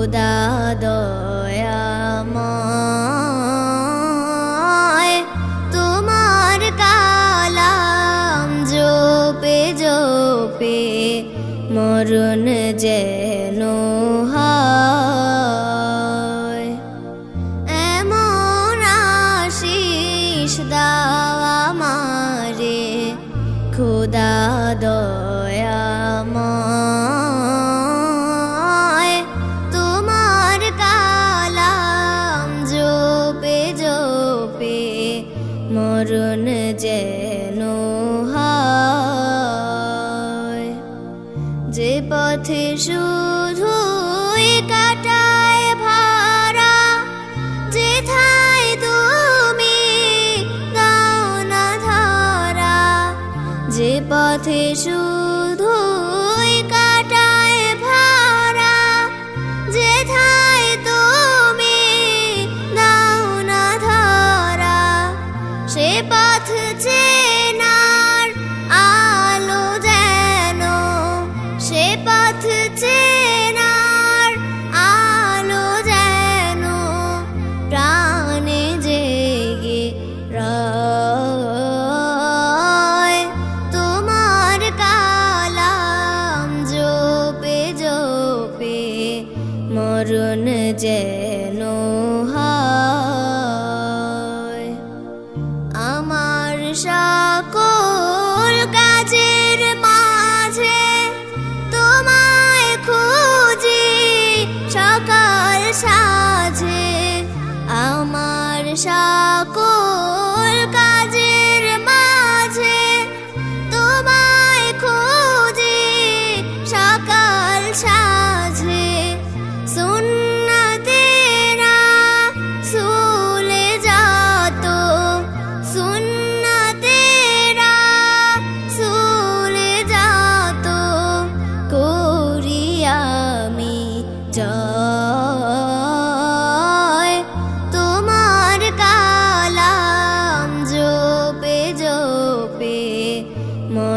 খোদা দয়াময় তোমার মরণ যেন এমন আশিস দাওয়া মারে খোদা দয়া পথে শুধু কাটায় যেথায় যে পথে শুধু কাটায় ভাড়া, যেথায় তুমি দাও না ধরা। সে পথ চেনার মরণ যেন হয়। আমার সকল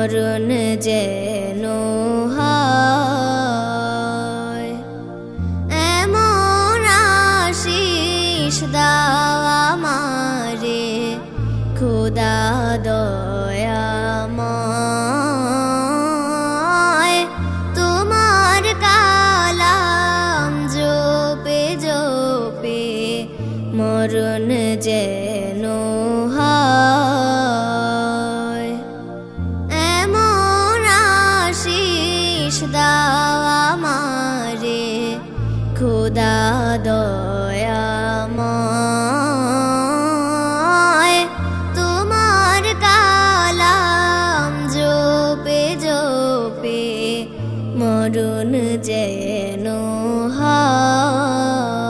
মরণ যেন এমন আশিস দাওয়া মারে খুদা দয়াময়। তোমার কালাম জোপে জোপে মরণ যেন আশিস দাও আমারে। খোদা দয়াময় তোমার কালাম জোপে জোপে মরণ যেন হয়।